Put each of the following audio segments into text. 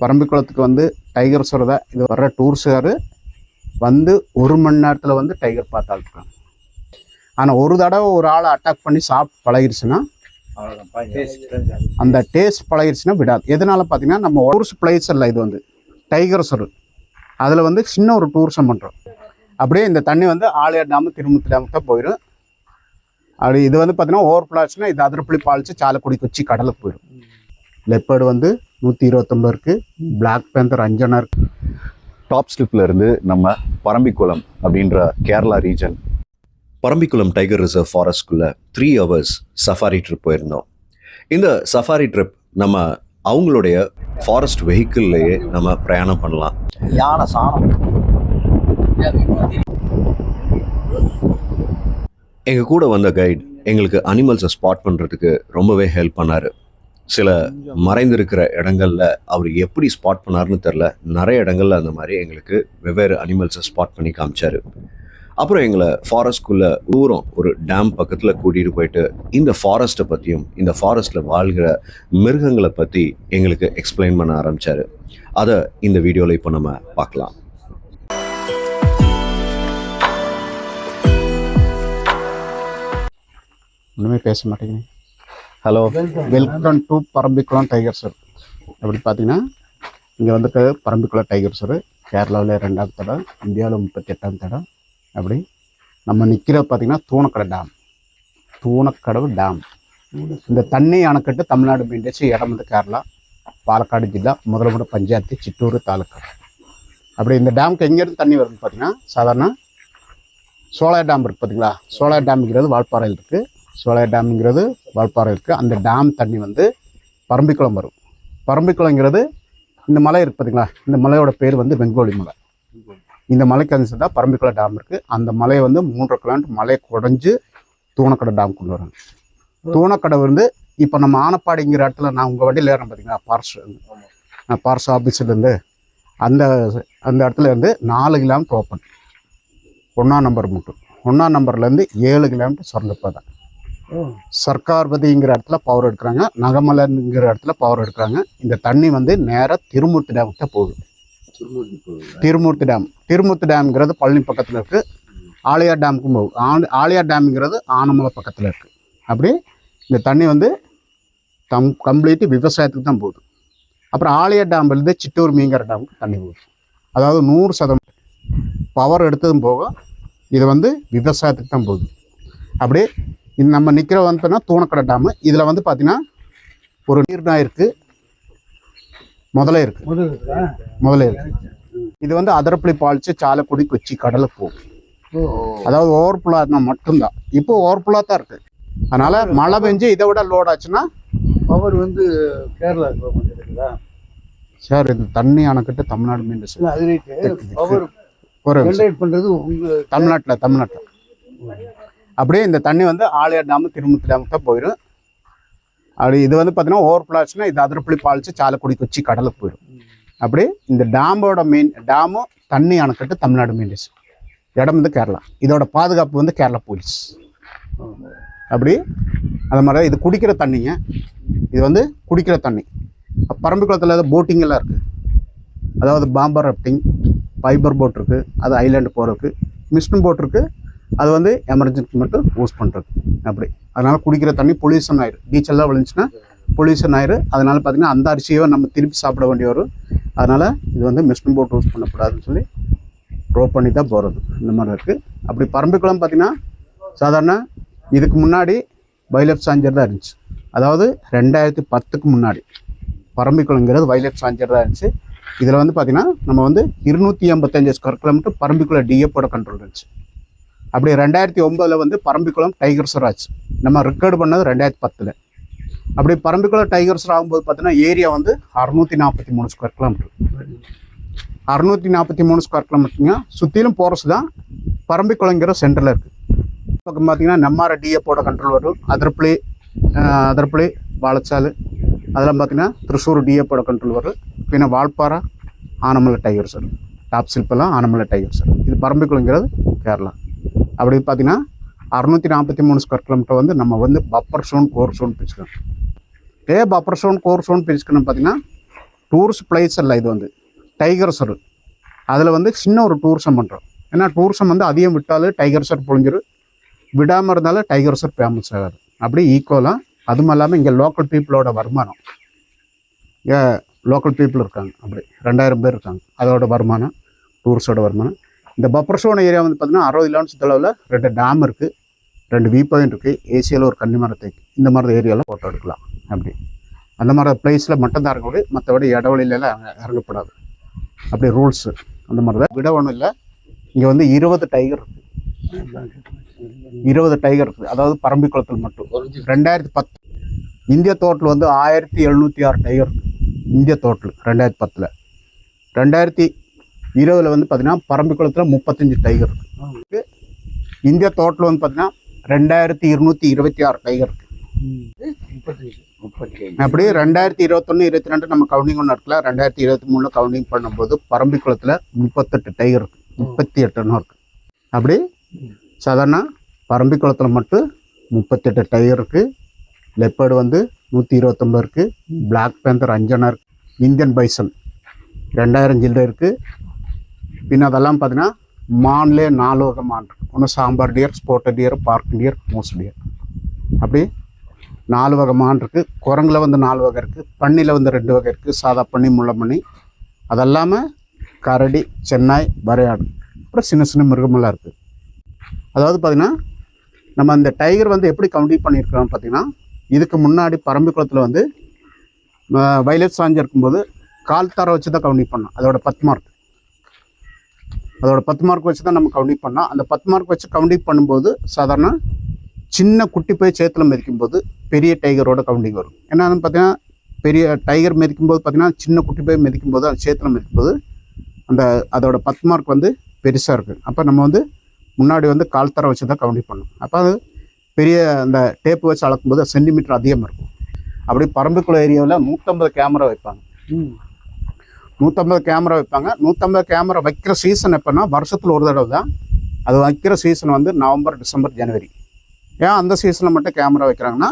பரம்பிக்குளத்துக்கு வந்து டைகர் சொல்கிறத இது வர்ற டூரிஸ்டாரு வந்து ஒரு மணி நேரத்தில் வந்து டைகர் பார்த்து இருக்காங்க ஆனால் ஒரு தடவை ஒரு ஆளை அட்டாக் பண்ணி சாப்பிட்டு பழகிருச்சுன்னா அந்த டேஸ்ட் பழகிருச்சுன்னா விடாது. எதனால பார்த்தீங்கன்னா நம்ம டூரிஸ்ட் பிளேஸ் இல்லை இது வந்து டைகர் சொரு அதில் வந்து சின்ன ஒரு டூரிசம் பண்ணுறோம் அப்படியே இந்த தண்ணி வந்து ஆலியார் டேமு திருமுத்து டேமுக்கு தான் போயிடும் அப்படி இது வந்து பார்த்தீங்கன்னா ஓவர் ஃப்ளாஷ்னா இது அதிரப்பள்ளி பாலிச்சு சாலக்குடி கொச்சி கடலுக்கு போயிடும் லெப்பர்டு வந்து நூற்றி இருபத்தொம்பது இருக்குது பிளாக் பேந்தர் அஞ்சனா இருக்குது டாப் ஸ்லிப்ல இருந்து நம்ம பரம்பிக்குளம் அப்படின்ற Kerala region Parambikulam tiger reserve ஃபாரஸ்ட்குள்ள three hours safari trip போயிருந்தோம். இந்த சஃபாரி ட்ரிப் நம்ம அவங்களுடைய ஃபாரஸ்ட் வெஹிக்கிள்லேயே நம்ம பிரயாணம் பண்ணலாம். யானை சாணம். எங்கள் கூட வந்த கைட் எங்களுக்கு அனிமல்ஸை ஸ்பாட் பண்ணுறதுக்கு ரொம்பவே ஹெல்ப் பண்ணார். சில மறைந்திருக்கிற இடங்கள்ல அவர் எப்படி ஸ்பாட் பண்ணாருன்னு தெரில. நிறைய இடங்கள்ல அந்த மாதிரி எங்களுக்கு வெவ்வேறு அனிமல்ஸை ஸ்பாட் பண்ணி காமிச்சாரு. அப்புறம் எங்களை ஃபாரஸ்ட்குள்ள தூரம் ஒரு டேம் பக்கத்தில் கூட்டிகிட்டு போயிட்டு இந்த ஃபாரஸ்ட்டை பற்றியும் இந்த ஃபாரஸ்ட்டில் வாழ்கிற மிருகங்களை பற்றி எங்களுக்கு எக்ஸ்பிளைன் பண்ண ஆரம்பிச்சாரு. அதை இந்த வீடியோவில் இப்போ நம்ம பார்க்கலாம். ஒன்றுமே பேச மாட்டேங்குது hello welcome to Parambikulam tiger reserve. அப்படி பார்த்தீங்கன்னா இங்கே வந்துட்டு பரம்பிக்குளம் டைகர் சார் கேரளாவில் ரெண்டாவது தடம் இந்தியாவில் முப்பத்தி எட்டாம் தடம் அப்படி நம்ம நிற்கிற பார்த்தீங்கன்னா தூணக்கடை டேம் தூணக்கடவு டேம் இந்த தண்ணி அணைக்கட்டு தமிழ்நாடு மீண்டச்சு இடம் வந்து கேரளா பாலக்காடு ஜில்லா முதலமுட பஞ்சாயத்து சித்தூர் தாலுக்கா. அப்படி இந்த டேமுக்கு எங்கேருந்து தண்ணி வருதுன்னு பார்த்தீங்கன்னா சாதாரண சோலார் டேம் இருக்குது பார்த்தீங்களா? சோலார் டேம்ங்கிறது வால்பாறையில் இருக்குது சோலார் டேம்ங்கிறது வால்பாறை இருக்குது அந்த டேம் தண்ணி வந்து பரம்பிக்குளம் வரும். பரம்பிக்குளங்கிறது இந்த மலை இருக்குது பார்த்தீங்களா இந்த மலையோட பேர் வந்து வெங்கோலி மலை. இந்த மலைக்கு அந்த தான் பரம்பிக்குளம் டேம் இருக்குது அந்த மலையை வந்து மூன்றரை கிலோமீட்டர் மலையை குடஞ்சு தூணக்கடை டேம் கொண்டு வராங்க. தூணக்கடை வந்து இப்போ நம்ம ஆனப்பாடிங்கிற இடத்துல நான் உங்கள் வண்டியில் ஏறேன் பார்த்தீங்களா பார்ஸ் நான் பார்ஸ் ஆஃபீஸ்லேருந்து அந்த அந்த இடத்துல இருந்து நாலு கிலோமீட்டர் ஓப்பன். ஒன்றாம் நம்பர் மட்டும் ஒன்றாம் நம்பர்லேருந்து ஏழு கிலோமீட்டர் சுரங்கப்பா தான். சர்க்கார்பதிங்கிற இடத்துல பவர் எடுக்கிறாங்க நகமலைங்கிற இடத்துல பவர் எடுக்கிறாங்க. இந்த தண்ணி வந்து நேராக திருமூர்த்தி டேமுக்கு தான் போகுது. திருமூர்த்தி டேம் திருமூர்த்தி டேம்ங்கிறது பழனி பக்கத்தில் இருக்குது ஆலியார் டேமுக்கும் போகுது. ஆ- ஆலியார் டேம்ங்கிறது ஆனமலை பக்கத்தில் இருக்குது அப்படி இந்த தண்ணி வந்து கம் கம்ப்ளீட்டு விவசாயத்துக்கு தான் போகுது. அப்புறம் ஆலியார் டேம்லேருந்து சிட்டூர் மீங்கர டேமுக்கு தண்ணி போகுது. அதாவது நூறு சதம் பவர் எடுத்ததும் போக இது வந்து விவசாயத்துக்கு தான் போகுது. அப்படியே இது நம்ம நிற்கிற வந்துன்னா தூணக்கடை டேமு இதில் வந்து பார்த்தீங்கன்னா ஒரு நீர்நாய் இருக்குது முதலே இருக்குது முதலே இருக்கு இது வந்து அதிரப்பள்ளி பாலிச்சு சாலக்குடி கொச்சி கடலுக்கு போகும் அதாவது ஓவர்ஃபுல்லாக இருந்தால் மட்டும்தான். இப்போ ஓவர்ஃபுல்லாக தான் இருக்குது அதனால மழை பெஞ்சு இதை விட லோட் ஆச்சுன்னா பவர் வந்து கேரளா சார் இது தண்ணி அணைக்கட்டு தமிழ்நாடு மீண்டும் பவர். ஜென்ரேட் உங்க தமிழ்நாட்டில் தமிழ்நாட்டில். அப்படியே இந்த தண்ணி வந்து ஆலியார் டேமு திருமுத்து டேமுக்கு தான் போயிடும் அப்படி இது வந்து பார்த்தீங்கன்னா ஓவர் ஆச்சுன்னா இது அதிரப்பள்ளி பாலிச்சு சாலக்குடி கொச்சி கடலுக்கு போயிடும் அப்படியே இந்த டேமோட மெயின் டேமும் தண்ணி அணைக்கட்டு தமிழ்நாடு மீன்ஸ் இடம் வந்து கேரளா. இதோட பாதுகாப்பு வந்து கேரளா போலீஸ் அப்படி அது மாதிரி இது குடிக்கிற தண்ணிங்க. இது வந்து குடிக்கிற தண்ணி. பரம்பிக்குளத்தில் ஏதோ போட்டிங் எல்லாம் இருக்குது அதாவது பாம்பர் ரஃப்டிங் ஃபைபர் போட் இருக்குது அது ஐலாண்டு போகிறதுக்கு மிஸ்டன் போட் இருக்குது அது வந்து எமர்ஜென்சி மட்டும் யூஸ் பண்ணுறது அப்படி. அதனால் குடிக்கிற தண்ணி பொல்யூஷன் ஆயிரும். டீச்சல்லாம் விழுந்துச்சுன்னா பொல்யூஷன் ஆயிரும். அதனால் பார்த்திங்கன்னா அந்த அரிசியை நம்ம திருப்பி சாப்பிட வேண்டிய வரும் அதனால் இது வந்து மிஷின் போட் யூஸ் பண்ணக்கூடாதுன்னு சொல்லி ப்ரோ பண்ணி தான் போகிறது இந்த மாதிரி இருக்குது அப்படி பரம்புக்குளம் பார்த்தீங்கன்னா சாதாரண இதுக்கு முன்னாடி வைலட் சாஞ்சர் தான் இருந்துச்சு. அதாவது ரெண்டாயிரத்தி பத்துக்கு முன்னாடி பரம்பிக்குளங்கிறது வைலட் சாஞ்சர் தான் இருந்துச்சு. இதில் வந்து பார்த்திங்கன்னா நம்ம வந்து இருநூற்றி ஐம்பத்தஞ்சு ஸ்கொயர் கிலோமீட்டர் பரம்பிக்குள டிஎப்போட கண்ட்ரோல் இருந்துச்சு. அப்படி ரெண்டாயிரத்தி ஒம்பதில் வந்து பரம்பிக்குளம் டைகர் ஸ்வராஜ் நம்ம ரெக்கார்டு பண்ணது ரெண்டாயிரத்தி பத்தில். அப்படி பரம்பிக்குளம் டைகர் ஸ்வர் ஆகும்போது பார்த்தீங்கன்னா ஏரியா வந்து அறுநூற்றி நாற்பத்தி மூணு ஸ்கொயர் கிலோமீட்டர் அறுநூற்றி நாற்பத்தி மூணு ஸ்கொயர் கிலோமீட்டருங்க சுற்றிலும் போகிறது தான் பரம்பிக்குளங்கிற சென்டரில் இருக்குது பக்கம் பார்த்தீங்கன்னா நம்மார டிஎப்போட கண்ட்ரோல் வரும். அதிரப்பள்ளி அதிரப்பள்ளி வாழைச்சாலு அதெல்லாம் பார்த்தீங்கன்னா திருச்சூர் டிஎப்போட கண்ட்ரோல் வரும். பின்ன Valparai Anamalai tiger reserve top சில்பெல்லாம் Anamalai tiger sir இது பரம்பிக்குளங்கிறது கேரளா. அப்படி பார்த்தீங்கன்னா அறுநூற்றி நாற்பத்தி மூணு ஸ்கொயர் கிலோமீட்டர் வந்து நம்ம வந்து பப்பர் சோன் கோர் சோன் பிரிச்சுக்கணும். இதே பப்பர் சோன் கோர் சோன் பிரிச்சுக்கணும் பார்த்தீங்கன்னா டூரிஸ்ட் பிளேஸ் இல்லை இது வந்து. டைகர் சர் அதில் வந்து சின்ன ஒரு டூரிசம் பண்ணுறோம் ஏன்னா டூரிசம் வந்து அதிகம் விட்டாலும் டைகர் சர் புழிஞ்சிரு விடாமல் இருந்தாலும் டைகர் சர் ஃபேமஸ் ஆகாது. அப்படி ஈக்குவலாக அதுவும் இல்லாமல் இங்கே லோக்கல் பீப்புளோட வருமானம். ஏ லோக்கல் பீப்புள் இருக்காங்க. அப்படி ரெண்டாயிரம் பேர் இருக்காங்க. அதோட வருமானம் டூரிஸ்டோட வருமானம். இந்த பப்பர்சோன ஏரியா வந்து பார்த்திங்கன்னா அறுபது கிலோமீட்டர் தொலைவில் ரெண்டு டேம் இருக்குது ரெண்டு வியூ பாயிண்ட் இருக்குது ஏசியாவில் ஒரு கன்னிமரத்தை இந்த மாதிரி ஏரியாவில் ஃபோட்டோ எடுக்கலாம். அப்படி. அந்த மாதிரி பிளேஸில் மட்டும்தான் இருக்கக்கூடிய மற்றபடி இடவழியிலலாம் இறங்கப்படாது இறங்கக்கூடாது. அப்படி ரூல்ஸு அந்த மாதிரி தான். விட ஒன்றும் இல்லை. இங்கே வந்து இருபது டைகர் இருக்குது இருபது டைகர் இருக்குது அதாவது பரம்பிக்குளத்தில் மட்டும். ரெண்டாயிரத்தி பத்து. இந்திய தோட்டில் வந்து ஆயிரத்தி எழுநூற்றி ஆறு டைகர் இந்திய தோட்டில் ரெண்டாயிரத்தி பத்தில். ரெண்டாயிரத்தி இருபதில் வந்து பார்த்தீங்கன்னா பரம்பிக்குளத்தில் முப்பத்தஞ்சு டைகர் இருக்கு. இந்திய தோட்டில் வந்து பார்த்தீங்கன்னா ரெண்டாயிரத்தி இருநூற்றி இருபத்தி ஆறு டைகர் இருக்கு. முப்பத்தஞ்சு. முப்பத்தி அப்படி ரெண்டாயிரத்தி இருபத்தொன்று இருபத்தி ரெண்டு நம்ம கவுண்டிங் ஒன்று இருக்கல ரெண்டாயிரத்தி இருபத்தி மூணில் கவுண்டிங் பண்ணும்போது பரம்பிக்குளத்தில் முப்பத்தெட்டு டைகர் இருக்கு. முப்பத்தி எட்டுன்னு இருக்கு. அப்படி சாதாரண பரம்பிக்குளத்தில் மட்டும் முப்பத்தெட்டு டைகர் இருக்கு. லெப்பர்டு வந்து நூற்றி இருபத்தொம்பது இருக்கு. பிளாக் பேந்தர் அஞ்சனா இருக்கு. இந்தியன் பைசன் ரெண்டாயிரம் சில்லறை இருக்கு. பின்ன அதெல்லாம் பார்த்தீங்கன்னா மான்லே நாலு வகை மான் இருக்கு. ஒன்று sambar deer spotted deer bark deer mouse deer அப்படி நாலு வகை மான் இருக்குது குரங்கில் வந்து நாலு வகை இருக்குது பன்னியில் வந்து ரெண்டு வகை இருக்குது சாதா பண்ணி முள்ள பண்ணி. அதெல்லாமல் கரடி சென்னாய் வரையாடு. அப்புறம் சின்ன சின்ன மிருகமெல்லாம் இருக்குது அதாவது பார்த்திங்கன்னா நம்ம அந்த டைகர் வந்து எப்படி கவுண்டிங் பண்ணியிருக்கிறோம் பார்த்திங்கன்னா இதுக்கு முன்னாடி பரம்பிக்குளத்தில் வந்து வயலட் சாஞ்சு இருக்கும்போது கால் தர வச்சு தான் கவுண்டிங் பண்ணோம். அதோட பத்து மார்க் அதோட பத்து மார்க் வச்சு தான் நம்ம கவுண்டிங் பண்ணோம் அந்த பத்து மார்க் வச்சு கவுண்டிங் பண்ணும்போது சாதாரண சின்ன குட்டி போய் சேத்துல மிதிக்கும் போது பெரிய டைகரோட கவுண்டிங் வரும். என்னன்னு பார்த்தீங்கன்னா பெரிய டைகர் மிதிக்கும் போது பார்த்தீங்கன்னா சின்ன குட்டி போய் மிதிக்கும் போது அது சேத்துல மிதிக்கும் போது அந்த அதோட பத்து மார்க் வந்து பெருசாக இருக்குது அப்போ நம்ம வந்து முன்னாடி வந்து கால் தர வச்சு தான் கவுண்டிங் பண்ணணும். அப்போ அது பெரிய அந்த டேப்பு வச்சு அளக்கும்போது சென்டிமீட்டர் அதிகமாக இருக்கும். அப்படி பரம்புக்குள்ள ஏரியாவில் நூற்றம்பது கேமரா வைப்பாங்க. நூற்றம்பது கேமரா வைப்பாங்க. நூற்றம்பது கேமரா வைக்கிற சீசன் எப்போன்னா வருஷத்தில் ஒரு தடவை தான். அது வைக்கிற சீசன் வந்து நவம்பர் டிசம்பர் ஜனவரி. ஏன் அந்த சீசனில் மட்டும் கேமரா வைக்கிறாங்கன்னா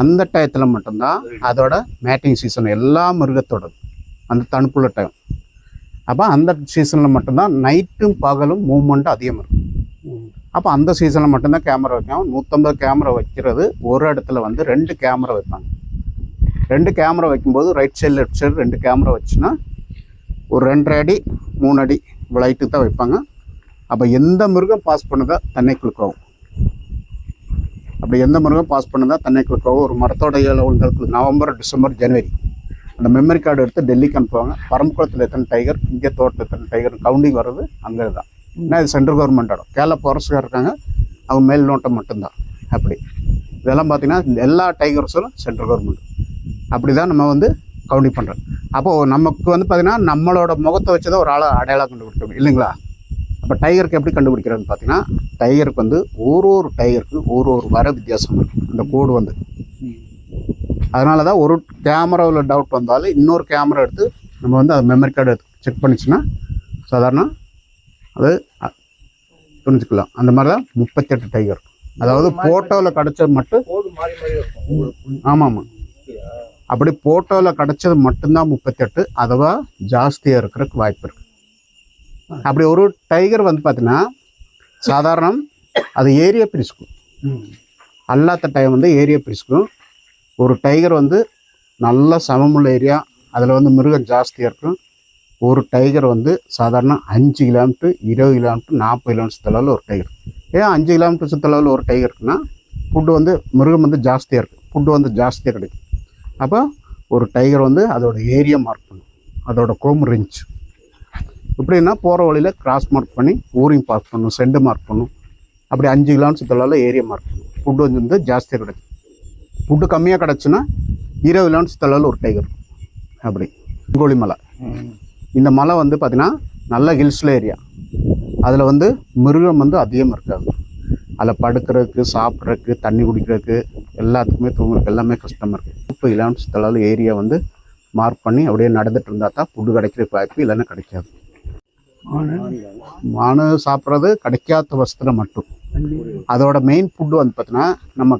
அந்த டயத்தில் மட்டும்தான் அதோட மேட்டிங் சீசன் எல்லா மிருகத்தோட அந்த தணுப்புள்ள டைம் அப்போ அந்த சீசனில் மட்டும்தான் நைட்டும் பகலும் மூவ்மெண்ட் அதிகமாக இருக்கும். அப்போ அந்த சீசனில் மட்டும்தான் கேமரா வைக்கும் நூற்றம்பது கேமரா வைக்கிறது ஒரு இடத்துல வந்து ரெண்டு கேமரா வைப்பாங்க. ரெண்டு கேமரா வைக்கும்போது ரைட் சைடு லெஃப்ட் சைடு ரெண்டு கேமரா வச்சுன்னா ஒரு ரெண்டரை அடி மூணு அடி இவ்வளோ தான் வைப்பாங்க. அப்போ எந்த மிருகம் பாஸ் பண்ணுதா தன்னைக்குள் கோவும் அப்படி எந்த மிருகம் பாஸ் பண்ணுதா தன்னைக்குள் கோவும் ஒரு மரத்தோட இலை விழுந்ததுக்கு நவம்பர் டிசம்பர் ஜனவரி. அந்த மெமரி கார்டு எடுத்து டெல்லிக்கு அனுப்புவாங்க. பரம்புக்குளத்தில் எத்தனை டைகர் இந்திய தோட்டத்தில் எத்தனை டைகர் கவுண்டிங் வர்றது அங்கே தான் ஏன்னா இது சென்ட்ரல் கவர்மெண்ட் இடம். கேரளா ஃபாரஸ்ட்கார் இருக்காங்க. அவங்க மேல் நோட்டம் மட்டும்தான். அப்படி. இதெல்லாம் பார்த்தீங்கன்னா எல்லா டைகர்ஸும் சென்ட்ரல் கவர்மெண்ட் அப்படி தான் நம்ம வந்து கவுண்டிங் பண்ணுறோம் அப்போது நமக்கு வந்து பார்த்தீங்கன்னா நம்மளோட முகத்தை வச்சு தான் ஒரு ஆளை அடையாளம் கண்டுபிடிக்க முடியும் இல்லைங்களா? அப்போ டைகருக்கு எப்படி கண்டுபிடிக்கிறதுன்னு பார்த்தீங்கன்னா டைகருக்கு வந்து ஒரு ஒரு டைகருக்கு ஒரு ஒரு வர வித்தியாசம் இருக்கும் அந்த கோடு வந்து. அதனால தான் ஒரு கேமராவில் டவுட் வந்தாலும் இன்னொரு கேமரா எடுத்து நம்ம வந்து அது மெமரி கார்டு எடுத்து செக் பண்ணிச்சுன்னா சாதாரண அது புரிஞ்சுக்கலாம். அந்த மாதிரி தான் முப்பத்தெட்டு டைகர் அதாவது ஃபோட்டோவில் கிடச்சது மட்டும் ஆமாம் ஆமாம். அப்படி போட்டோவில் கிடச்சது மட்டும்தான் முப்பத்தெட்டு அதுவா ஜாஸ்தியாக இருக்கிறதுக்கு வாய்ப்பு இருக்குது அப்படி ஒரு டைகர் வந்து பார்த்தீங்கன்னா சாதாரணம் அது ஏரியா பிரிச்சுக்கும் அல்லாத டைம் வந்து ஏரியா பிரிச்சுக்கும் ஒரு டைகர் வந்து நல்ல சமமுள்ள ஏரியா அதில் வந்து மிருகம் ஜாஸ்தியாக இருக்கும். ஒரு டைகர் வந்து சாதாரண அஞ்சு கிலோமீட்டர் இருபது கிலோமீட்டர் நாற்பது கிலோமீட்டர் சுற்றளவில் ஒரு டைகர் ஏன் அஞ்சு கிலோமீட்டர் சுற்றளவில் ஒரு டைகர் இருக்குன்னா ஃபுட்டு வந்து மிருகம் வந்து ஜாஸ்தியாக இருக்குது ஃபுட்டு வந்து ஜாஸ்தியாக கிடைக்கும். அப்போ ஒரு டைகர் வந்து அதோட ஏரியா மார்க் பண்ணும். அதோட கோம் ரெஞ்ச் எப்படின்னா போகிற வழியில் கிராஸ் மார்க் பண்ணி ஊரிங் பார்க் பண்ணும் செண்டு மார்க் பண்ணும். அப்படி அஞ்சு கிலோமீட்டர் சுற்றளவில் ஏரியா மார்க் பண்ணும். ஃபுட்டு வந்து ஜாஸ்தியாக கிடைக்கும். ஃபுட்டு கம்மியாக கிடச்சுன்னா இருபது கிலோமீட்டர் சுற்றளவில் ஒரு டைகர் அப்படி. கோழி மலை. இந்த மலை வந்து பார்த்திங்கன்னா நல்ல ஹில்ஸ்ல ஏரியா அதில் வந்து மிருகம் வந்து அதிகமாக இருக்காது அதில் படுக்கிறதுக்கு சாப்பிட்றதுக்கு தண்ணி குடிக்கிறதுக்கு எல்லாத்துக்குமே தூங்குறதுக்கு எல்லாமே கஷ்டமாக இருக்குது முப்பது கிலோமீட்டர் தளவு ஏரியா வந்து மார்க் பண்ணி அப்படியே நடந்துட்டு இருந்தால் தான் ஃபுட்டு கிடைக்கிற வாய்ப்பு இல்லைன்னா கிடைக்காது. மானு சாப்பிட்றது கிடைக்காத வசத்தில் மட்டும். அதோட மெயின் ஃபுட்டு வந்து பார்த்தீங்கன்னா நம்ம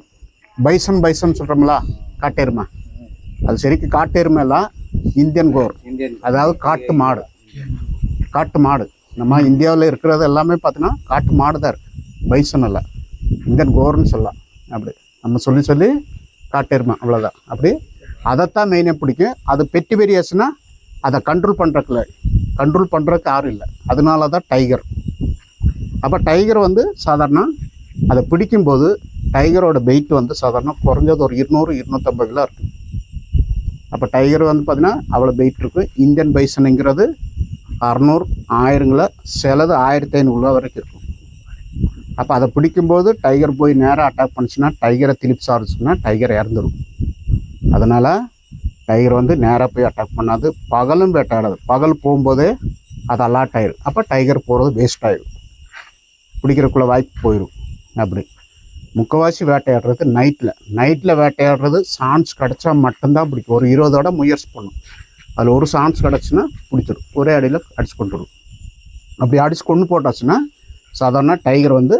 பைசன் பைசன் சொல்கிறோம்ல காட்டெருமை. அது சரிக்கு காட்டெருமை எல்லாம் இந்தியன் கோர். அதாவது காட்டு மாடு. காட்டு மாடு. நம்ம இந்தியாவில் இருக்கிறது எல்லாமே பார்த்தீங்கன்னா காட்டு மாடு தான் இருக்குது பைசன் இல்லை. இந்தியன் கோர்னு சொல்லலாம். அப்படி. நம்ம சொல்லி சொல்லி காட்டெருமை அவ்வளோதான் அப்படி அதைத்தான் மெயினாக பிடிக்கும். அது பெட்டி பெரியாச்சுன்னா அதை கண்ட்ரோல் பண்ணுறக்குல கண்ட்ரோல் பண்ணுறதுக்கு யாரும் இல்லை. அதனால தான் டைகர் அப்போ டைகர் வந்து சாதாரண அதை பிடிக்கும்போது டைகரோட வெயிட் வந்து சாதாரண குறைஞ்சது ஒரு இருநூறு இருநூற்றம்பது கிலோ இருக்குது அப்போ டைகர் வந்து பார்த்திங்கன்னா அவ்வளோ வெயிட் இருக்கும் இந்தியன் பைசனுங்கிறது அறநூறு ஆயிரங்கள சிலது ஆயிரத்தி ஐநூறுரூவா வரைக்கும் இருக்கும். அப்போ அதை பிடிக்கும்போது டைகர் போய் நேராக அட்டாக் பண்ணிச்சுன்னா டைகரை திருப்பி சாரிச்சுன்னா டைகர் இறந்துடும் அதனால் டைகர் வந்து நேராக போய் அட்டாக் பண்ணாது. பகலும் வேட்டையாடாது. பகல் போகும்போதே அது அலாட் ஆயிடும் அப்போ டைகர் போகிறது வேஸ்ட் ஆயிடும் பிடிக்கிறக்குள்ள வாய்ப்பு போயிடும் அப்படி. முக்கவாசி வேட்டையாடுறது நைட்டில் நைட்டில் வேட்டையாடுறது சான்ஸ் கிடச்சா மட்டும்தான் பிடிக்கும். ஒரு இருபதோட முயற்சி பண்ணும். அதில் ஒரு சான்ஸ் கிடச்சுன்னா பிடிச்சிடும் ஒரே அடியில் அடிச்சு கொண்டுடும் அப்படி அடிச்சு கொண்டு போட்டாச்சுன்னா சாதாரண டைகர் வந்து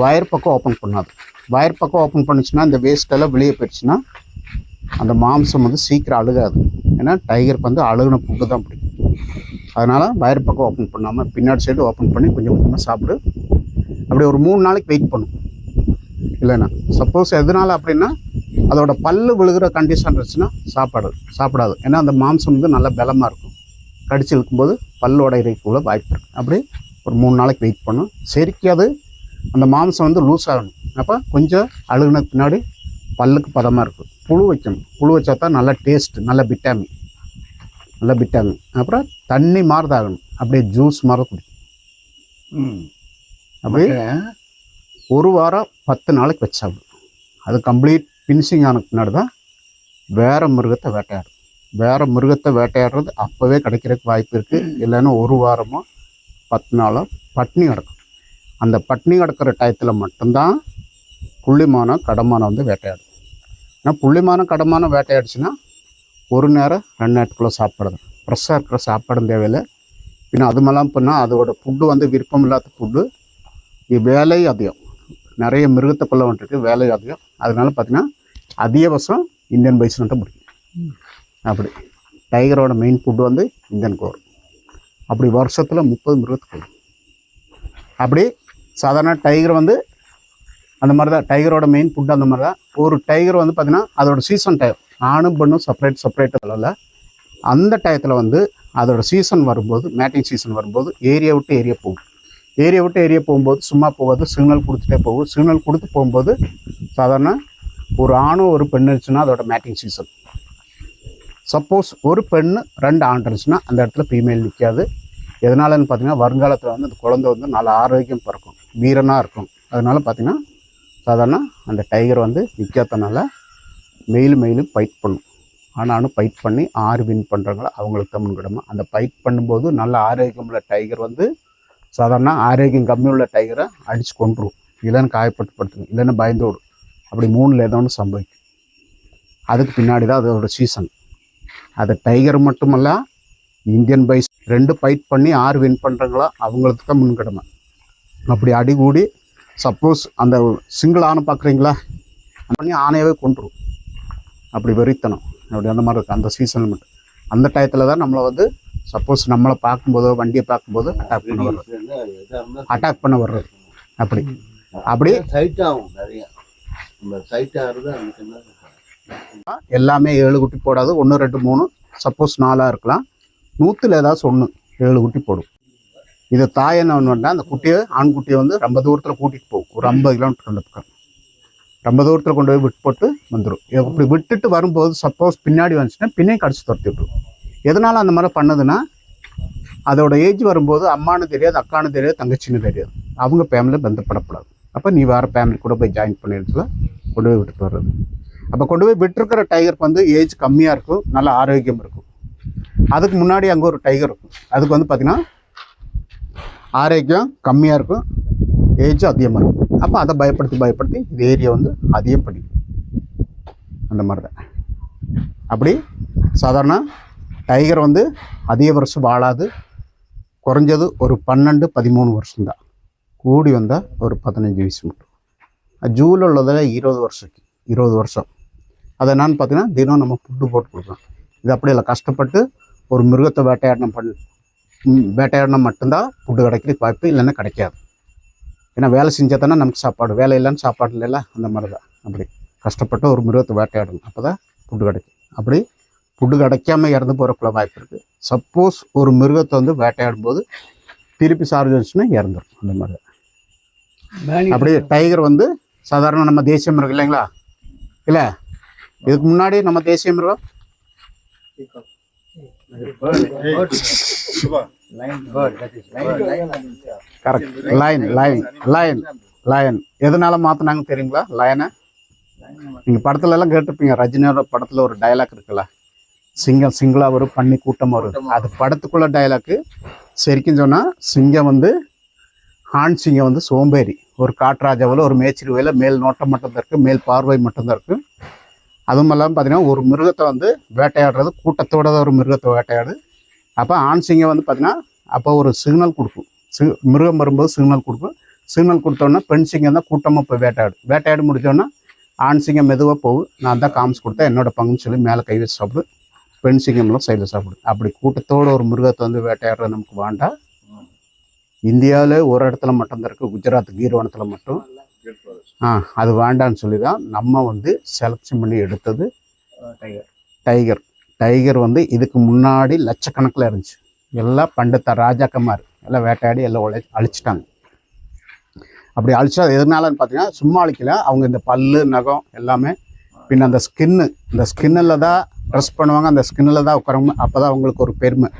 வயர் பக்கம் ஓப்பன் பண்ணாது. வயர் பக்கம் ஓப்பன் பண்ணுச்சுன்னா இந்த வேஸ்ட்டெல்லாம் வெளியே போயிடுச்சுன்னா அந்த மாம்சம் வந்து சீக்கிரம் அழுகாது. ஏன்னா டைகருக்கு வந்து அழுகுன புக்கு தான் பிடிக்கும் அதனால் வயர் பக்கம் ஓப்பன் பண்ணாமல் பின்னாடி சைடு ஓப்பன் பண்ணி கொஞ்சம் கொஞ்சமாக சாப்பிடு. அப்படி ஒரு மூணு நாளைக்கு வெயிட் பண்ணும் இல்லைண்ணா சப்போஸ் எதனால் அப்படின்னா அதோட பல்லு விழுகிற கண்டிஷன் இருந்துச்சுன்னா சாப்பாடு சாப்பிடாது. ஏன்னா அந்த மாம்சம் வந்து நல்ல பலமாக இருக்கும். கடிச்சு இழுக்கும்போது பல்லோட இறைக்குள்ள வாய்ப்பு அப்படி ஒரு மூணு நாளைக்கு வெயிட் பண்ணும் சரிக்கு அது அந்த மாம்சம் வந்து லூஸ் ஆகணும். அப்போ கொஞ்சம் அழுகுன பின்னாடி பல்லுக்கு பதமாக இருக்கும். புழு வைக்கணும். புழு வச்சா தான் நல்ல டேஸ்ட் நல்ல விட்டாமின் நல்ல விட்டாமின் அப்புறம் தண்ணி ஆகணும் அப்படியே ஜூஸ் மாதிரி குடிக்கும் ம். அப்படி ஒரு வாரம் பத்து நாளைக்கு வச்சு சாப்பிடும் அது கம்ப்ளீட் ஃபினிஷிங் ஆன பின்னாடி தான் வேறு மிருகத்தை வேட்டையாடும். வேறு மிருகத்தை வேட்டையாடுறது அப்போவே கிடைக்கிறதுக்கு வாய்ப்பு இருக்குது இல்லைன்னா ஒரு வாரமோ பத்து நாளாக பட்னி கிடக்கும். அந்த பட்னி கிடக்கிற டயத்தில் மட்டும்தான் புள்ளிமானம் கடமானம் வந்து வேட்டையாடும். ஏன்னா புள்ளிமானம் கடமானம் வேட்டையாடுச்சுன்னா ஒரு நேரம் ரெண்டு நேரத்துக்குள்ளே சாப்பிடுது ஃப்ரெஷ்ஷாக இருக்கிற சாப்பாடும் தேவையில்லை. பின்ன அது மேலாம் பண்ணால் அதோட ஃபுட்டு வந்து விருப்பம் இல்லாத ஃபுட்டு வேலை அதிகம். நிறைய மிருகத்தை கொள்ள வந்துட்டு வேலை அதிகம். அதனால பார்த்தீங்கன்னா அதிகபட்சம் இந்தியன் பைசன் தான் பிடிக்கும் அப்படி. டைகரோட மெயின் ஃபுட்டு வந்து இந்தியன் கோர். அப்படி வருஷத்தில் முப்பது மிருகத்துக்கு அப்படி சாதாரண டைகர் வந்து அந்த மாதிரி தான் டைகரோட மெயின் ஃபுட் அந்த மாதிரி தான் ஒரு டைகர் வந்து பார்த்தீங்கன்னா அதோட சீசன் டைம் ஆணும் பெண்ணும் செப்பரேட் செப்பரேட் இல்லை அந்த டயத்தில் வந்து அதோட சீசன் வரும்போது மேட்டிங் சீசன் வரும்போது ஏரியா விட்டு ஏரியா போகும். ஏரியா விட்டு ஏரியா போகும்போது சும்மா போகாது சிக்னல் கொடுத்துட்டே போகும். சிக்னல் கொடுத்து போகும்போது சாதாரண ஒரு ஆணும் ஒரு பெண் இருந்துச்சுன்னா அதோட மேட்டிங் சீசன் சப்போஸ் ஒரு பெண்ணு ரெண்டு ஆண் இருந்துச்சுன்னா அந்த இடத்துல ஃபீமேல் நிற்காது எதனாலன்னு பார்த்தீங்கன்னா வருங்காலத்தில் வந்து அந்த குழந்தை வந்து நல்ல ஆரோக்கியம் பிறக்கும் வீரனாக இருக்கும். அதனால் பார்த்தீங்கன்னா சாதாரண அந்த டைகர் வந்து நிற்காதனால மெயிலும் மெயிலும் ஃபைட் பண்ணும். ஆனாலும் ஃபைட் பண்ணி ஆறு வின் பண்ணுறாங்களோ அவங்களுக்கு தமிழ் முன்கிடமா அந்த ஃபைட் பண்ணும்போது நல்ல ஆரோக்கியம் உள்ள டைகர் வந்து சாதாரண ஆரோக்கியம் கம்மி உள்ள டைகரை அடித்து கொண்டுரும் இல்லைன்னு காயப்பட்டுப்படுத்துங்க இல்லைன்னு பயந்து விடும் அப்படி மூணில் ஏதோ ஒன்று சம்பவிக்கும். அதுக்கு பின்னாடி தான் அதோட சீசன் அது டைகர் மட்டுமல்ல இந்தியன் பைஸ் ரெண்டு ஃபைட் பண்ணி ஆறு வின் பண்ணுறாங்களோ அவங்களுக்கு தான் முன்கிடமை. அப்படி அடி கூடி சப்போஸ் அந்த சிங்கிள் ஆணை பார்க்குறீங்களா? பண்ணி ஆணையவே கொண்டுரும் அப்படி வெறித்தனம். அப்படி அந்த மாதிரி இருக்கும் அந்த சீசனில் மட்டும். அந்த டயத்தில் தான் நம்மளை வந்து சப்போஸ் நம்மளை பார்க்கும்போதோ வண்டியை பார்க்கும்போது அட்டாக் பண்ண வர்றது. அட்டாக் பண்ண வர்றது. அப்படி. அப்படி சைட் ஆகும் நிறைய. நம்ம சைட் ஆகுறது எல்லாமே ஏழு குட்டி போடாது. ஒன்று ரெண்டு மூணு. சப்போஸ் நாலாக இருக்கலாம். நூற்றில் ஏதாச்சும் ஒன்று ஏழு குட்டி போடும். இது தாய் என்ன பண்ணுவேன்னா அந்த குட்டியை ஆண் குட்டியை வந்து ரொம்ப தூரத்தில் கூட்டிகிட்டு போகும். ஒரு ஐம்பது கிலோமீட்டர் அந்த பக்கம். ரொம்ப தூரத்தில் கொண்டு போய் விட்டு போட்டு வந்துடும் இப்படி விட்டுட்டு வரும்போது சப்போஸ் பின்னாடி வந்துச்சுன்னா பின்னே கடிச்சு துரத்தி விட்டுரும். எதனால் அந்த மாதிரி பண்ணுதுன்னா அதோட ஏஜ் வரும்போது அம்மானு தெரியாது அக்கானு தெரியாது தங்கச்சின்னு தெரியாது. அவங்க ஃபேமிலியில் பந்தப்படக்கூடாது அப்போ நீ வேறு ஃபேமிலி கூட போய் ஜாயின் பண்ணிடுச்சுல கொண்டு போய் விட்டு போடுறது அப்போ கொண்டு போய் விட்டுருக்கிற டைகருக்கு வந்து ஏஜ் கம்மியாக இருக்கும். நல்ல ஆரோக்கியம் இருக்கும். அதுக்கு முன்னாடி அங்கே ஒரு டைகர் இருக்கும். அதுக்கு வந்து பார்த்திங்கன்னா ஆரோக்கியம் கம்மியாக இருக்கும். ஏஜ் அதிகமாக இருக்கும். அப்போ அதை பயப்படுத்தி பயப்படுத்தி இந்த ஏரியா வந்து அதிகம் பண்ணிக்கும். அந்த மாதிரி தான் அப்படி சாதாரண டைகர் வந்து அதிக வருஷம் வாழாது. குறைஞ்சது ஒரு பன்னெண்டு பதிமூணு வருஷம்தான். கூடி வந்தால் ஒரு பதினஞ்சு வயசு மட்டும். ஜூவில் உள்ளதில் இருபது வருஷம். இருபது வருஷம். அது என்னன்னு பார்த்தீங்கன்னா தினம் நம்ம ஃபுட்டு போட்டு கொடுக்கலாம். இது அப்படி இல்லை கஷ்டப்பட்டு ஒரு மிருகத்தை வேட்டையாடணும் பண்ண ம், வேட்டையாடினா மட்டும்தான் ஃபுட்டு கிடைக்கிறதுக்கு வாய்ப்பு இல்லைன்னா கிடைக்காது. ஏன்னா வேலை செஞ்சால் தானே நமக்கு சாப்பாடு வேலை இல்லைன்னு சாப்பாடு இல்லைல்ல அந்த மாதிரி தான் அப்படி கஷ்டப்பட்டு ஒரு மிருகத்தை வேட்டையாடணும் அப்போ தான் ஃபுட்டு கிடைக்கும். அப்படி ஃபுட்டு கிடைக்காம இறந்து போகிறக்குள்ள வாய்ப்பு இருக்குது சப்போஸ் ஒரு மிருகத்தை வந்து வேட்டையாடும் போது திருப்பி சார்ஜ் வந்துச்சுன்னா இறந்துடும் அந்த மாதிரி. தான் அப்படி டைகர் வந்து சாதாரண நம்ம தேசிய மிருகம் இல்லைங்களா? இல்லை? இதுக்கு முன்னாடி நம்ம தேசிய மிருகம்? Correct line line line lion எதனால மாற்றினாங்க தெரியுங்களா? லயனை நீங்கள் படத்துல எல்லாம் கேட்டிருப்பீங்க ரஜினியோட படத்தில் ஒரு டயலாக் இருக்குல்ல? சிங்கம் சிங்களா வரும் பண்ணி கூட்டம் வரும் அது படத்துக்குள்ள டயலாக்கு சரிக்கும் சொன்னால் சிங்கம் வந்து ஆண் சிங்கம் வந்து சோம்பேறி. ஒரு காட்டுராஜாவில் ஒரு மேய்ச்சல் வயலில் மேல் நோட்டம் மட்டும்தான் இருக்குது மேல் பார்வை மட்டும்தான் இருக்குது அதுவும் இல்லாமல் பார்த்தீங்கன்னா ஒரு மிருகத்தை வந்து வேட்டையாடுறது கூட்டத்தோட ஒரு மிருகத்தை வேட்டையாடு. அப்போ ஆண் சிங்கம் வந்து பார்த்தீங்கன்னா அப்போ ஒரு சிக்னல் கொடுக்கும். சி மிருகம் வரும்போது சிக்னல் கொடுக்கும். சிக்னல் கொடுத்தோன்னா பெண் சிங்கம் தான் கூட்டமாக போய் வேட்டையாடு வேட்டையாடி முடித்தோன்னா ஆண் சிங்கம் மெதுவாக போகும் நான் தான் காமிச்சு கொடுத்தேன். என்னோட பங்குன்னு சொல்லி மேலே கை வச்சு சாப்பிடு. பெண் சிங்கம்லாம் சைடில் சாப்பிடு. அப்படி கூட்டத்தோட ஒரு மிருகத்தை வந்து வேட்டையாடுறது நமக்கு வேண்டாம். இந்தியாவில் ஒரு இடத்துல மட்டும்தான் இருக்குது குஜராத் கீர்வனத்தில் மட்டும். அது வேண்டான்னு சொல்லி தான் நம்ம வந்து செலக்ஷன் பண்ணி எடுத்தது டைகர் டைகர் வந்து இதுக்கு முன்னாடி லட்சக்கணக்கில் இருந்துச்சு. எல்லாம் பண்டத்த ராஜாக்கமார் எல்லாம் வேட்டையாடி எல்லாம் உழை அழிச்சிட்டாங்க. அப்படி அழிச்சா எதனாலன்னு பார்த்தீங்கன்னா சும்மா அழிக்கல. அவங்க இந்த பல்லு நகம் எல்லாமே பின்ன அந்த ஸ்கின்னு இந்த ஸ்கின்னில் தான் ட்ரெஸ் பண்ணுவாங்க. அந்த ஸ்கின்னில் தான் உட்காரங்க அப்போ தான் அவங்களுக்கு ஒரு பெருமை.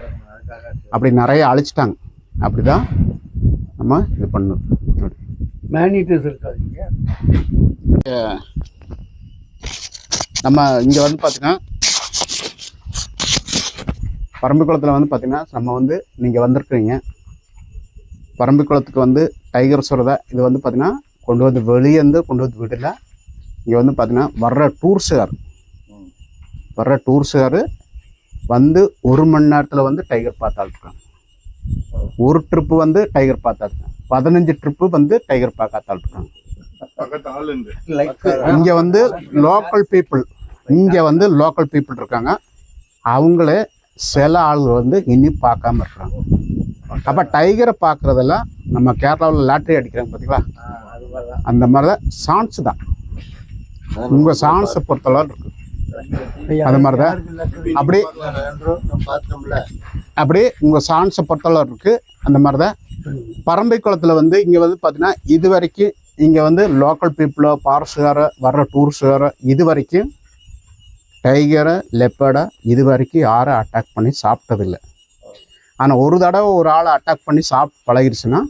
அப்படி நிறைய அழிச்சிட்டாங்க. அப்படி தான் நம்ம இது பண்ணணும் மேனிட்டஸ் இருக்காதீங்க. நம்ம இங்கே வந்து பார்த்தீங்கன்னா பரம்பிக்குளத்தில் வந்து பார்த்தீங்கன்னா நம்ம வந்து நீங்கள் வந்திருக்கிறீங்க. பரம்பிக்குளத்துக்கு வந்து டைகர் சுரதா இது வந்து பார்த்தீங்கன்னா கொண்டு வந்து வெளியேருந்து கொண்டு வந்து விடல இங்கே வந்து பார்த்தீங்கன்னா வர்ற டூர்ஸுகார் வர்ற டூர்ஸுகார் வந்து ஒரு மணி நேரத்தில் வந்து டைகர் பார்த்தாள்ருக்காங்க ஒரு ட்ரிப்பு வந்து டைகர் பார்த்தாருக்காங்க பதினஞ்சு ட்ரிப்பு வந்து டைகர் பார்க்காத்தாள்ருக்காங்க இங்க. வந்து லோக்கல் பீப்புள் இங்க வந்து லோக்கல் பீப்புள் இருக்காங்க. அவங்களே சில ஆளுங்க வந்து இனி பார்க்காம இருக்காங்க. அப்ப டைகரை பார்க்கறதெல்லாம் நம்ம கேரளாவில் லாட்ரி அடிக்கிறாங்க பார்த்தீங்களா அந்த மாதிரி தான் சான்ஸ் தான். உங்க சான்ஸை பொறுத்தளவு இருக்கு. அது மாதிரி தான் அப்படி அப்படி உங்க சான்ஸை பொறுத்தளவு இருக்கு. அந்த மாதிரி தான் பரம்பை குளத்துல வந்து இங்க வந்து பார்த்தீங்கன்னா இது வரைக்கும் இங்க வந்து லோக்கல் பீப்புளோ பாரஸ்காரோ வர்ற டூரிஸ்டுகாரோ இது வரைக்கும் டைகரை லெப்பர்டை இது வரைக்கும் யாரும் அட்டாக் பண்ணி சாப்பிட்டதில்லை. ஆனால் ஒரு தடவை ஒரு ஆளை அட்டாக் பண்ணி சாப்பிட்டு பழகிருச்சுன்னா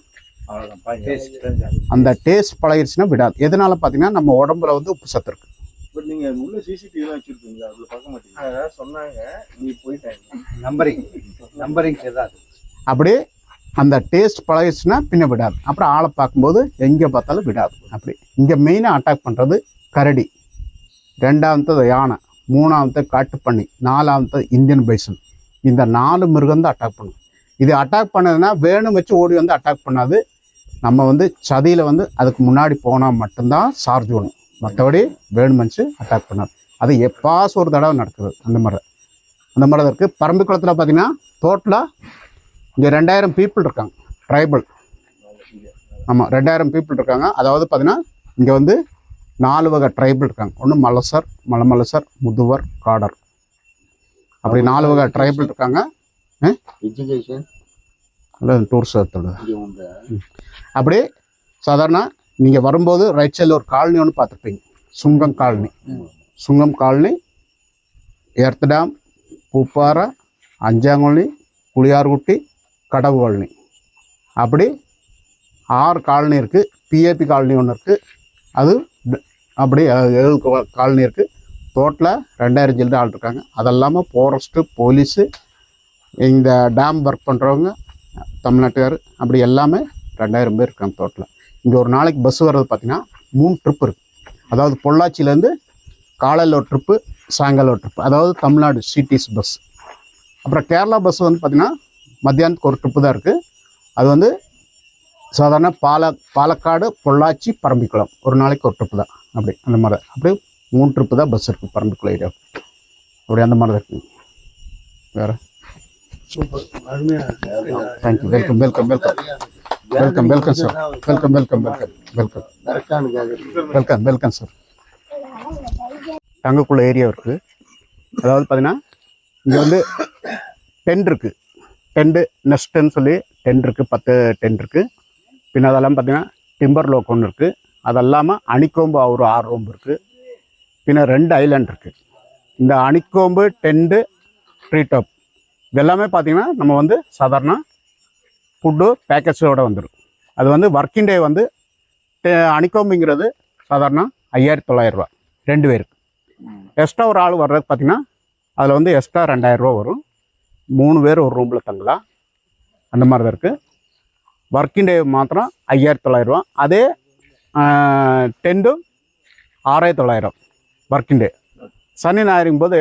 அந்த டேஸ்ட் பழகிருச்சுன்னா விடாது. எதனால பார்த்தீங்கன்னா நம்ம உடம்புல வந்து உப்பு சத்து இருக்கு. பட் நீங்க உள்ள சிசிடிவி எல்லாம் வச்சிருக்கீங்களா அதுல பார்க்க மாட்டீங்க அதான் சொன்னாங்க. நீ போயிட்டாங்க. நம்பரிங் நம்பரிங் ஏதாவது அப்படி அந்த டேஸ்ட் பழகிடுச்சுன்னா பின்ன விடாது. அப்புறம் ஆளை பார்க்கும்போது எங்கே பார்த்தாலும் விடாது. அப்படி. இங்கே மெயினாக அட்டாக் பண்ணுறது கரடி. ரெண்டாவது யானை. மூணாவது காட்டுப்பன்னி நாலாவது இந்தியன் பைசன் இந்த நாலு மிருகம் தான் அட்டாக் பண்ணும். இது அட்டாக் பண்ணதுன்னா வேணும் வச்சு ஓடி வந்து அட்டாக் பண்ணாது. நம்ம வந்து சதியில் வந்து அதுக்கு முன்னாடி போனால் மட்டும்தான் சார்ஜ் பண்ணும் மற்றபடி வேணும் வச்சு அட்டாக் பண்ணாது அது எப்பாஸ் ஒரு தடவை நடக்குது அந்த மாதிரி. அந்த மாதிரி தான் இருக்குது பரம்பிக்குளத்தில் பார்த்தீங்கன்னா டோட்டலாக இங்கே ரெண்டாயிரம் பீப்புள் இருக்காங்க. ட்ரைபல் ஆமாம் ரெண்டாயிரம் பீப்புள் இருக்காங்க. அதாவது பார்த்தீங்கன்னா இங்கே வந்து நாலு வகை ட்ரைபல் இருக்காங்க. ஒன்று மலசர் மலமலசர் முதுவர் காடர். அப்படி நாலு வகை ட்ரைபல் இருக்காங்க. இங்கே உங்க அப்படியே சாதாரண நீங்கள் வரும்போது ரைட் சைடில் ஒரு காலனி ஒன்று பார்த்துருப்பீங்க. Sungam colony. Sungam colony earth dam Pooppara Anjangozhi Puliyarkutti Kadavu colony அப்படி ஆறு காலனி இருக்குது பிஏபி காலனி ஒன்று இருக்குது அது அப்படி ஏழு காலனி இருக்குது டோட்டலாக ரெண்டாயிரம் ஜில்டு ஆள் இருக்காங்க அதெல்லாமல் ஃபாரஸ்ட்டு போலீஸு இந்த டேம் ஒர்க் பண்ணுறவங்க தமிழ்நாட்டுக்கார் அப்படி எல்லாமே ரெண்டாயிரம் பேர் இருக்காங்க டோட்டலாக இங்கே ஒரு நாளைக்கு பஸ் வர்றது பார்த்தீங்கன்னா மூணு ட்ரிப் இருக்குது அதாவது பொள்ளாச்சியிலேருந்து காலையில் ஒரு ட்ரிப்பு சாயங்காலம் ஒரு ட்ரிப்பு அதாவது தமிழ்நாடு சிடிஸ் பஸ் அப்புறம் கேரளா பஸ் வந்து பார்த்திங்கன்னா மத்தியானத்துக்கு ஒரு ட்ரிப்பு தான் இருக்குது அது வந்து சாதாரண பால பாலக்காடு பொள்ளாச்சி பரம்பிக்குளம். ஒரு நாளைக்கு ஒரு ட்ரிப்பு தான். அப்படி அந்த மாதிரி. தான். அப்படி மூணு ட்ரிப்பு தான் பஸ் இருக்குது பரம்பிக்குளம் ஏரியா அப்படி அந்த மாதிரி தான் இருக்குது வேறு? Super. Thank you welcome welcome welcome welcome welcome sir welcome welcome welcome welcome welcome welcome sir தங்கக்குள்ள area இருக்குது அதாவது பார்த்தீங்கன்னா இங்கே வந்து டென்ட் இருக்குது டென்ட்டு நெஸ்ட்டுன்னு சொல்லி டென்ட் இருக்குது பத்து டென்ட் இருக்குது பின்ன அதெல்லாம் பார்த்தீங்கன்னா டிம்பர் லோக் ஒன்று இருக்குது அது இல்லாமல் அணிக்கோம்பு ஒரு ஆறு ரூம் இருக்குது பின்ன ரெண்டு ஐலாண்ட் இருக்குது இந்த அணிக்கோம்பு டென்ட்டு ட்ரீ டாப் இதெல்லாமே பார்த்தீங்கன்னா நம்ம வந்து சாதாரண ஃபுட்டு பேக்கேஜோடு வந்துடும் அது வந்து ஒர்க்கிங் டே வந்து டெ- அணிக்கோம்புங்கிறது சாதாரண ஐயாயிரத்தி தொள்ளாயிரரூவா ரெண்டு பேருக்கு. எக்ஸ்ட்ரா ஒரு ஆள் வர்றது பார்த்திங்கன்னா அதில் வந்து எக்ஸ்ட்ரா ரெண்டாயிரரூவா வரும். மூணு பேர் ஒரு ரூமில் தங்கலாம். அந்த மாதிரி தான் இருக்குது ஒர்க்கிங் டே மாத்திரம் ஐயாயிரத்தி தொள்ளாயிரரூவா அதே டென்ட்டு ஆறாயிரத்தி தொள்ளாயிரம். ஒர்க்கிங் டே சனி ஞாயிறுங்கும் போது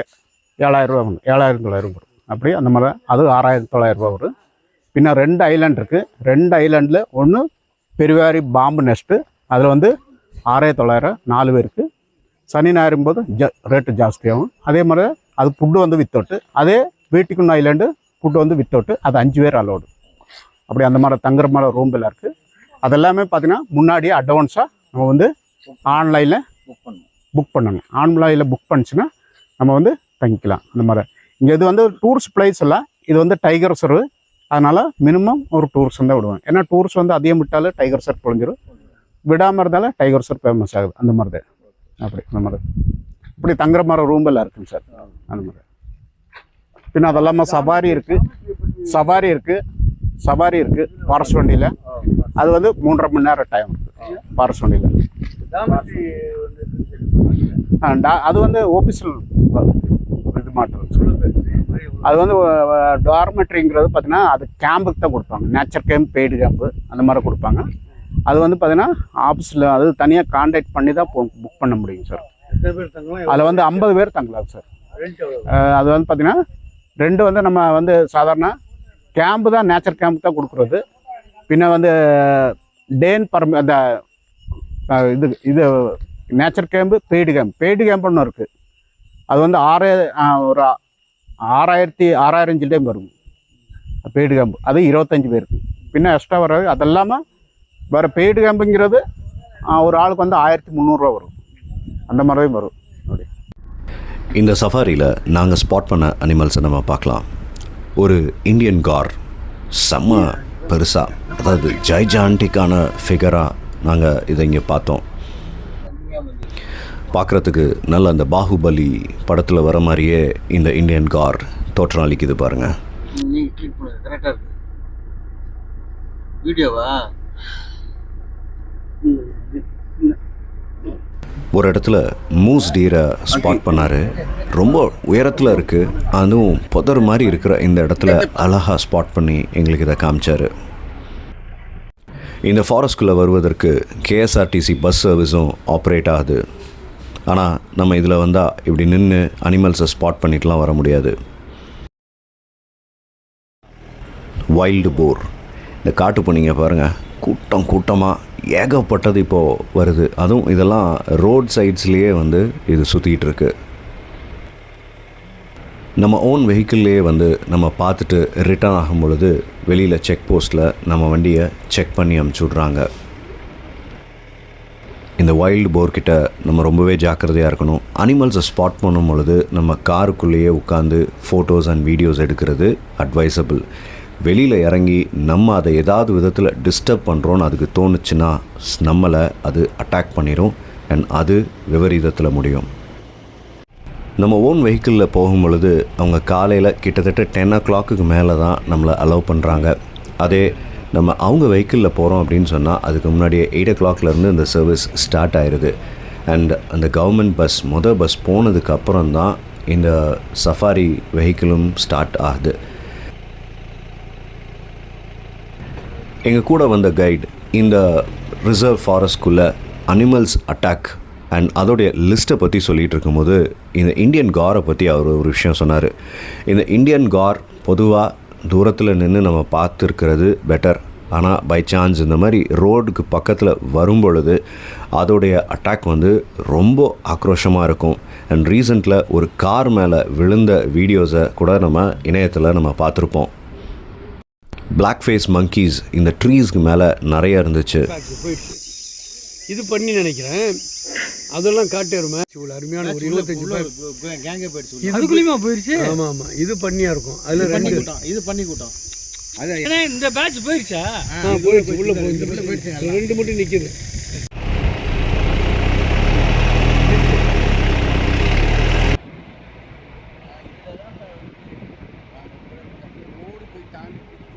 ஏழாயிரரூவா வரும். ஏழாயிரத்தி தொள்ளாயிரம் வரும். அப்படி அந்த மாதிரி அது ஆறாயிரத்தி தொள்ளாயிரரூவா வரும். பின்ன ரெண்டு ஐலாண்ட் இருக்குது ரெண்டு ஐலாண்டில் ஒன்று பெருவாரி பாம்பு நெஸ்ட்டு அதில் வந்து ஆறாயிரத்தி தொள்ளாயிரம் நாலு பேருக்கு சனி ஞாயிறும் போது ஜ ரேட்டு ஜாஸ்தியாகும். அதே மாதிரி அது ஃபுட்டு வந்து வித்தவுட்டு அதே வீட்டுக்குன்னு ஐலாண்டு ஃபுட்டு வந்து வித்தவுட்டு அது அஞ்சு பேர் அலோடு அப்படி அந்த மாதிரி தங்குற மாதிரி ரூம் எல்லாம் இருக்குது அதெல்லாமே பார்த்திங்கன்னா முன்னாடியே அட்வான்ஸாக நம்ம வந்து ஆன்லைனில் புக் பண்ணணும். புக் பண்ணணும் ஆன்லைனில் புக் பண்ணிச்சுன்னா நம்ம வந்து தங்கிக்கலாம். அந்த மாதிரி. இங்கே இது வந்து டூரிஸ்ட் பிளேஸ் எல்லாம் இது வந்து டைகர் ரிசர்வ் அதனால் மினிமம் ஒரு டூரிஸ்ட் தான் விடுவாங்க ஏன்னா டூரிஸ்ட் வந்து அதிகம் விட்டாலும் டைகர் ரிசர்வ் பொழிஞ்சிரும். விடாமல் இருந்தாலும் டைகர் ரிசர்வ் ஃபேமஸ் ஆகுது. அந்த மாதிரி. தான் அப்படி அந்த மாதிரி. இப்படி தங்குற மாதிரி ரூம் எல்லாம் இருக்குங்க சார். அந்த மாதிரி. பின்ன அதெல்லாமல் சவாரி இருக்குது சவாரி இருக்குது சவாரி இருக்குது ஃபாரஸ்ட் வண்டியில். அது வந்து மூன்றரை மணி நேரம் டைம் இருக்குது ஃபாரஸ்ட் வண்டியில். வந்து அது வந்து இது மாற்றம் அது வந்து டார்மெட்ரிங்கிறது பார்த்தீங்கன்னா அது கேம்புக்கு தான் கொடுப்பாங்க. நேச்சர் கேம்ப் பெய்டு கேம்ப்பு அந்த மாதிரி கொடுப்பாங்க. அது வந்து பார்த்தீங்கன்னா ஆஃபீஸில் அது தனியாக கான்டாக்ட் பண்ணி தான் புக் பண்ண முடியும் சார் அதில் வந்து ஐம்பது பேர் தங்கலாம் சார் அது வந்து பார்த்தீங்கன்னா ரெண்டு வந்து நம்ம வந்து சாதாரண கேம்பு தான் நேச்சர் கேம்ப் தான் கொடுக்குறது. பின்ன வந்து டேன் பர்மி அந்த இது இது nature camp paid camp paid camp ஒன்று இருக்குது அது வந்து ஆறு ஒரு ஆறாயிரத்தி ஆறாயிரம் டைம் வரும் பெய்டு கேம்ப் அது இருபத்தஞ்சி பேருக்கு. பின்ன எக்ஸ்ட்ரா வர்றது அது இல்லாமல் வேறு பெய்டு கேம்புங்கிறது ஒரு ஆளுக்கு வந்து ஆயிரத்தி முந்நூறுரூவா வரும். அந்த மாதிரி வரும். அப்படி இந்த சஃபாரியில் நாங்கள் ஸ்பாட் பண்ண அனிமல்ஸை நம்ம பார்க்கலாம். ஒரு இந்தியன் கார் செம்ம பெருசாக அதாவது ஜைஜான்டிக்கான ஃபிகராக நாங்கள் இதை இங்கே பார்த்தோம். பார்க்குறதுக்கு நல்ல அந்த பாகுபலி படத்தில் வர மாதிரியே இந்த இந்தியன் கார் தோற்றம் அளிக்குது பாருங்கள் நீங்க கிளிக் பண்ணுங்க கரெக்டா இருக்கு. வீடியோவா? ஒரு இடத்துல மூஸ் டீரை ஸ்பாட் பண்ணார். ரொம்ப உயரத்தில் இருக்குது அதுவும் புதர் மாதிரி இருக்கிற இந்த இடத்துல அழகாக ஸ்பாட் பண்ணி எங்களுக்கு இதை காமிச்சார். இந்த ஃபாரஸ்ட்குள்ளே வருவதற்கு கேஎஸ்ஆர்டிசி பஸ் சர்வீஸும் ஆப்ரேட் ஆகுது. ஆனால் நம்ம இதில் வந்தால் இப்படி நின்று அனிமல்ஸை ஸ்பாட் பண்ணிட்டுலாம் வர முடியாது. வைல்டு போர் இந்த காட்டு பண்ணிங்க பாருங்கள் கூட்டம் கூட்டமாக ஏகப்பட்டது இப்போது வருது. அதுவும் இதெல்லாம் ரோட் சைட்ஸ்லேயே வந்து இது சுற்றிக்கிட்டு இருக்கு. நம்ம ஓன் வெஹிக்கிள்லேயே வந்து நம்ம பார்த்துட்டு ரிட்டர்ன் ஆகும் பொழுது வெளியில் செக் போஸ்ட்டில் நம்ம வண்டியை செக் பண்ணி அமுச்சு விட்றாங்க. இந்த வைல்டு போர்கிட்ட நம்ம ரொம்பவே ஜாக்கிரதையாக இருக்கணும். அனிமல்ஸை ஸ்பாட் பண்ணும் பொழுது நம்ம காருக்குள்ளேயே உட்காந்து ஃபோட்டோஸ் அண்ட் வீடியோஸ் எடுக்கிறது அட்வைசபிள் வெளியில் இறங்கி நம்ம அதை ஏதாவது விதத்தில் டிஸ்டர்ப் பண்ணுறோன்னு அதுக்கு தோணுச்சுன்னா ஸ்- நம்மளை அது அட்டாக் பண்ணிடும் அண்ட் அது விபரீதத்தில் முடியும். நம்ம ஓன் வெஹிக்கிளில் போகும் பொழுது அவங்க காலையில் கிட்டத்தட்ட டென் ஓ கிளாக்குக்கு மேலே தான் நம்மளை அலோவ் பண்ணுறாங்க அதே நம்ம அவங்க வெஹிக்கிளில் போகிறோம் அப்படின்னு சொன்னால் அதுக்கு முன்னாடியே எயிட் ஓ கிளாக்லேருந்து இந்த சர்வீஸ் ஸ்டார்ட் ஆயிடுது அண்ட் அந்த கவர்மெண்ட் பஸ் மொதல் பஸ் போனதுக்கு அப்புறம் தான் இந்த சஃபாரி வெஹிக்கிளும் ஸ்டார்ட் ஆகுது. எங்கள் கூட வந்த கைடு இந்த ரிசர்வ் ஃபாரஸ்ட்குள்ளே அனிமல்ஸ் அட்டாக் அண்ட் அதோடைய லிஸ்ட்டை பற்றி சொல்லிகிட்டு இருக்கும்போது இந்த இந்தியன் காரை பற்றி அவர் ஒரு விஷயம் சொன்னார். இந்த இந்தியன் கார் பொதுவாக தூரத்தில் நின்று நம்ம பார்த்துருக்கிறது பெட்டர் ஆனால் பை சான்ஸ் இந்த மாதிரி ரோடுக்கு பக்கத்தில் வரும் பொழுது அதோடைய அட்டாக் வந்து ரொம்ப ஆக்ரோஷமாக இருக்கும். அண்ட் ரீசெண்டில் ஒரு கார் மேலே விழுந்த வீடியோஸை கூட நம்ம இணையத்தில் நம்ம பார்த்துருப்போம். பிளாக் ஃபேஸ் மங்கீஸ் இந்த ட்ரீஸ்க்கு மேலே நிறைய இருந்துச்சு. இது பண்ணி நினைக்கிறேன். அதெல்லாம் காட்டு எருமை. இவ்வளோ அருமையான ஒரு இருபத்தஞ்சு கேங்கே போயிடுச்சு அதுக்குள்ளேயுமா போயிடுச்சு ஆமாம் ஆமாம் இது பண்ணியா இருக்கும். அதில் ரெண்டு. இது பண்ணி கூட்டம். இந்த பேட்ச் போயிடுச்சா போயிடுச்சு. உள்ளே போயிடுச்சு ரெண்டு மட்டும் நிற்கிது